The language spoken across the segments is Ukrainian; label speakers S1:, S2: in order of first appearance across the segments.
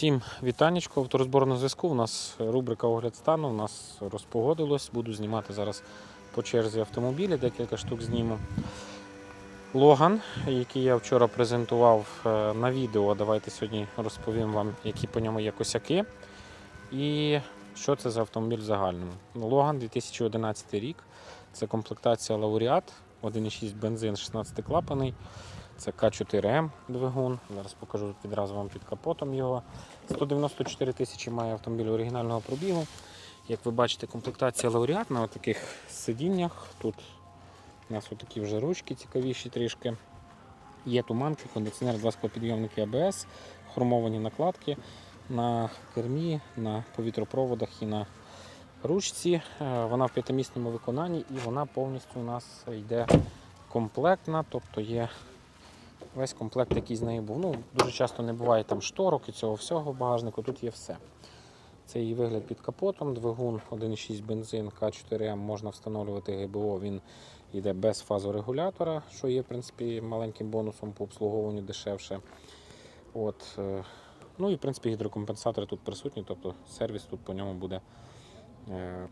S1: Всім вітанечко, авторозбор на зв'язку. У нас рубрика огляд стану. У нас розпогодилось. Буду знімати зараз по черзі автомобілі, декілька штук зніму. Логан, який я вчора презентував е, на відео. Давайте сьогодні розповім вам, які по ньому є косяки. І що це за автомобіль в загальному. Логан 2011 рік. Це комплектація Лауреат, 1,6 бензин, 16 клапаний. Це К4М двигун. Зараз покажу відразу вам під капотом його. 194 тисячі має автомобіль оригінального пробігу. Як ви бачите, комплектація лауреат на таких сидіннях. Тут у нас такі вже ручки цікавіші трішки. Є туманки, кондиціонер, два склопідйомники АБС, хромовані накладки на кермі, на повітропроводах і на ручці. Е, Вона в п'ятимісному виконанні і вона повністю у нас йде комплектна, тобто є весь комплект, який з нею був. Ну, дуже часто не буває там шторок і цього всього в багажнику, тут є все. Це її вигляд під капотом, двигун 1,6 бензин К4М можна встановлювати ГБО, він йде без фазорегулятора, що є в принципі маленьким бонусом по обслуговуванню дешевше. От, е, ну і в принципі гідрокомпенсатори тут присутні, тобто сервіс тут по ньому буде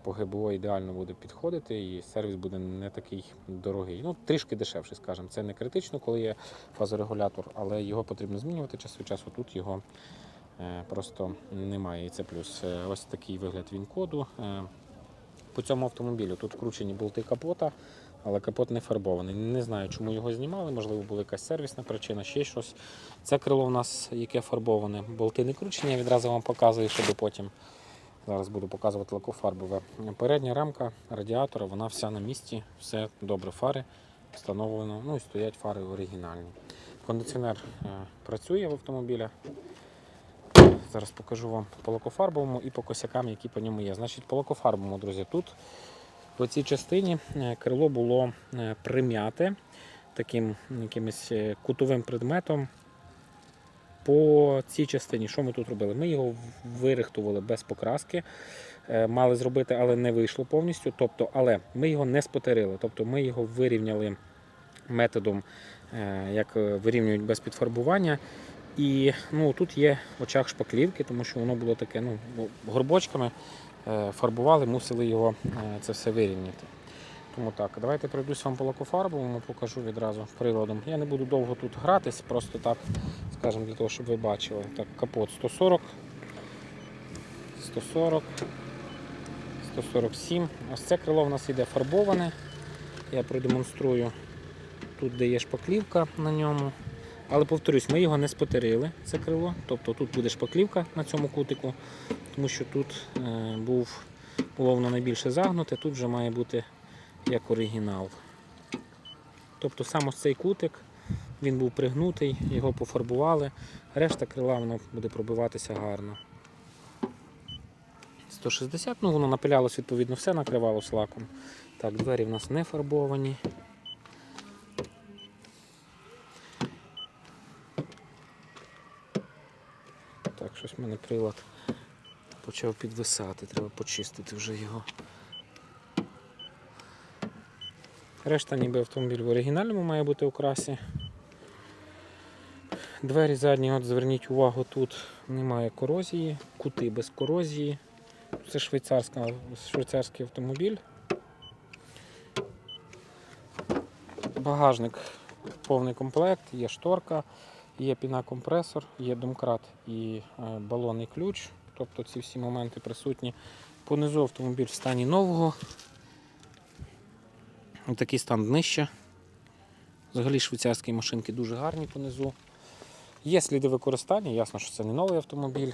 S1: по ГБО ідеально буде підходити, і сервіс буде не такий дорогий. Ну, трішки дешевший, скажімо. Це не критично, коли є фазорегулятор, але його потрібно змінювати час від часу. Тут його е, просто немає. І це плюс. Е, Ось такий вигляд він коду. Е, По цьому автомобілю тут вкручені болти капота, але капот не фарбований. Не знаю, чому його знімали, можливо, була якась сервісна причина, ще щось. Це крило у нас яке фарбоване. Болти не кручені, я відразу вам показую, щоб потім. Зараз буду показувати лакофарбове. Передня рамка радіатора, вона вся на місці, все добре, фари встановлено, ну і стоять фари оригінальні. Кондиціонер е, працює в автомобілі. Зараз покажу вам по лакофарбовому і по косякам, які по ньому є. Значить, по лакофарбовому, друзі, тут в цій частині е, крило було е, прим'яте таким якимось кутовим предметом. По цій частині, що ми тут робили? Ми його вирихтували без покраски, Е, мали зробити, але не вийшло повністю. Тобто, але ми його не спотерили. Тобто ми його вирівняли методом, е, як е, вирівнюють без підфарбування. І ну, тут є очах шпаклівки, тому що воно було таке ну, горбочками фарбували, мусили його це все вирівняти. Тому так, давайте пройдусь вам по лакофарбовому, покажу відразу приладом. Я не буду довго тут гратись, просто так, скажімо, для того, щоб ви бачили. Так, капот 140, 140, 147. Ось це крило в нас йде фарбоване. Я продемонструю тут, де є шпаклівка на ньому. Але повторюсь, ми його не спотерили, це крило. Тобто тут буде шпаклівка на цьому кутику, тому що тут е, був, було воно найбільше загнуте, тут вже має бути як оригінал. Тобто сам ось цей кутик, він був пригнутий, його пофарбували, решта крила воно буде пробиватися гарно. 160, ну воно напилялось, відповідно, все накривалось лаком. Так, двері в нас не фарбовані. Так, щось в мене прилад почав підвисати, треба почистити вже його. Решта ніби автомобіль в оригінальному має бути у красі. Двері задні, от зверніть увагу, тут немає корозії, кути без корозії. Це швейцарська, швейцарський автомобіль. Багажник повний комплект, є шторка, є пінакомпресор, є домкрат і е, балонний ключ. Тобто ці всі моменти присутні. Понизу автомобіль в стані нового. Такий стан днища. Взагалі швейцарські машинки дуже гарні понизу. Є сліди використання, ясно, що це не новий автомобіль.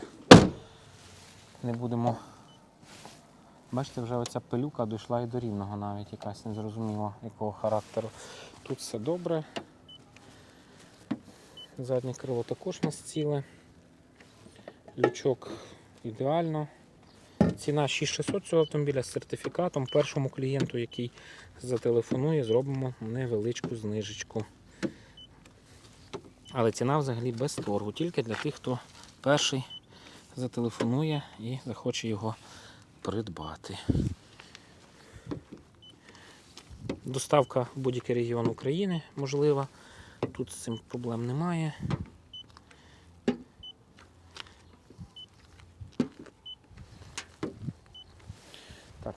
S1: Не будемо. Бачите, вже оця пилюка дійшла і до рівного навіть якась незрозуміло якого характеру. Тут все добре. Заднє крило також у нас ціле. Лючок ідеально. Ціна 6600 цього автомобіля з сертифікатом. Першому клієнту, який зателефонує, зробимо невеличку знижечку. Але ціна взагалі без торгу, тільки для тих, хто перший зателефонує і захоче його придбати. Доставка в будь-який регіон України можлива. Тут з цим проблем немає.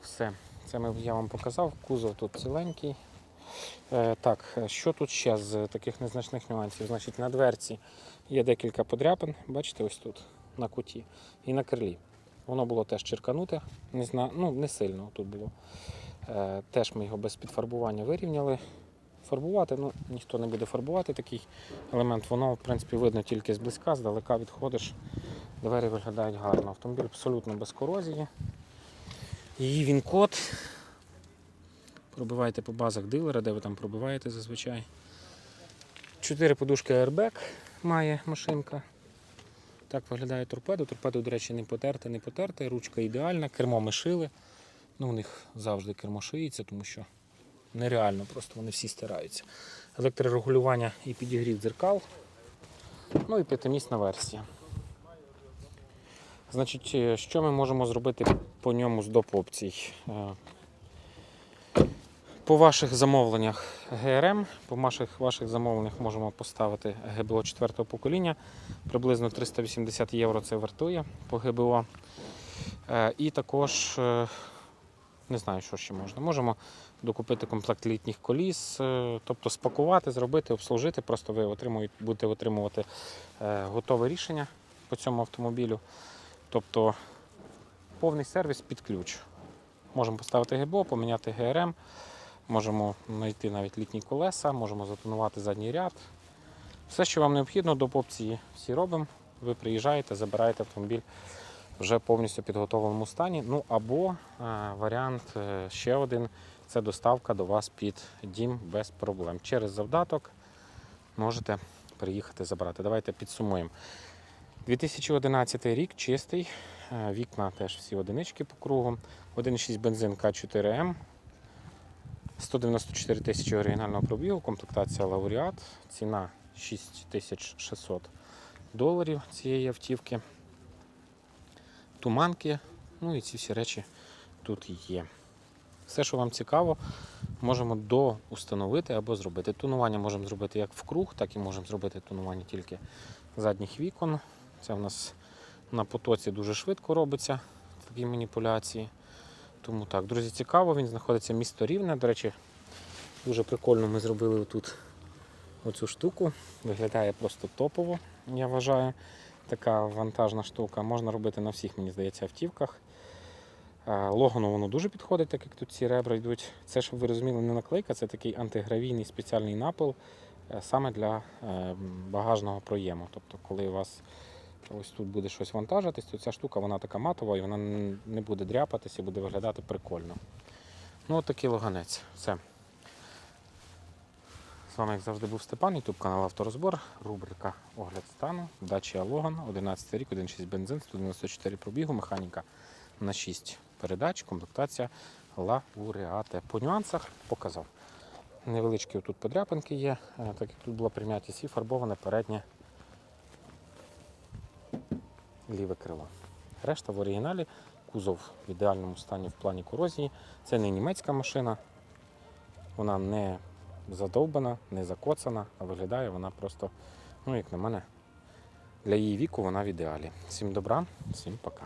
S1: Все. Це я вам показав. Кузов тут ціленький. Е, так, що тут ще з таких незначних нюансів? Значить, на дверці є декілька подряпин, бачите, ось тут, на куті, і на крилі. Воно було теж черкануте, не, зна... ну, не сильно тут було. Е, теж ми його без підфарбування вирівняли. Фарбувати, ну ніхто не буде фарбувати такий елемент. Воно, в принципі, видно тільки зблизька, здалека відходиш. Двері виглядають гарно. Автомобіль абсолютно без корозії. Її він код. Пробивайте по базах дилера, де ви там пробиваєте зазвичай. Чотири подушки airbag має машинка. Так виглядає торпедо. Торпедо, до речі, не потерте, не потерте. Ручка ідеальна, кермо ми шили. Ну, у них завжди кермо шиється, тому що нереально, просто вони всі стираються. Електрорегулювання і підігрів дзеркал. Ну і п'ятимісна версія. Значить, е, що ми можемо зробити по ньому з доп. опцій? Е, По ваших замовленнях ГРМ, по ваших, ваших замовленнях можемо поставити ГБО 4 покоління. Приблизно 380 євро це вартує по ГБО. Е, І також не знаю, що ще можна. Можемо докупити комплект літніх коліс, тобто спакувати, зробити, обслужити. Просто ви отримуєте, будете отримувати готове рішення по цьому автомобілю. Тобто повний сервіс під ключ. Можемо поставити ГБО, поміняти ГРМ, можемо знайти навіть літні колеса, можемо затонувати задній ряд. Все, що вам необхідно, до опції всі робимо. Ви приїжджаєте, забираєте автомобіль вже повністю підготовленому стані. Ну або е, варіант е, ще один це доставка до вас під дім без проблем. Через завдаток можете приїхати забрати. Давайте підсумуємо. 2011 рік чистий, е, вікна теж всі одинички по кругу. 1,6 бензин К4М. 194 тисячі оригінального пробігу, комплектація лауреат, ціна 6600 доларів цієї автівки. Туманки, ну і ці всі речі тут є. Все, що вам цікаво, можемо доустановити або зробити. Тонування можемо зробити як в круг, так і можемо зробити тонування тільки задніх вікон. Це в нас на потоці дуже швидко робиться такі маніпуляції. Тому так, друзі, цікаво, він знаходиться місто Рівне. До речі, дуже прикольно ми зробили тут оцю штуку. Виглядає просто топово, я вважаю. Така вантажна штука. Можна робити на всіх, мені здається, автівках. Логану воно дуже підходить, так як тут ці ребра йдуть. Це, щоб ви розуміли, не наклейка, це такий антигравійний спеціальний напил е, саме для е, багажного проєму. Тобто, коли у вас ось тут буде щось вантажитись, то ця штука вона така матова і вона не буде дряпатися і буде виглядати прикольно. Ну, от такий логанець. Все. З вами, як завжди, був Степан, YouTube канал Авторозбор, рубрика Огляд стану, Dacia Logan, 11 рік, 1.6 бензин, 194 пробігу, механіка на 6 передач, комплектація Laureate. По нюансах показав. Невеличкі тут подряпинки є, е, так як тут була прим'ятість і фарбоване переднє ліве крило. Решта в оригіналі, кузов в ідеальному стані в плані корозії. Це не німецька машина, вона не задовбана, не закоцана, а виглядає вона просто, ну як на мене, для її віку вона в ідеалі. Всім добра, всім пока.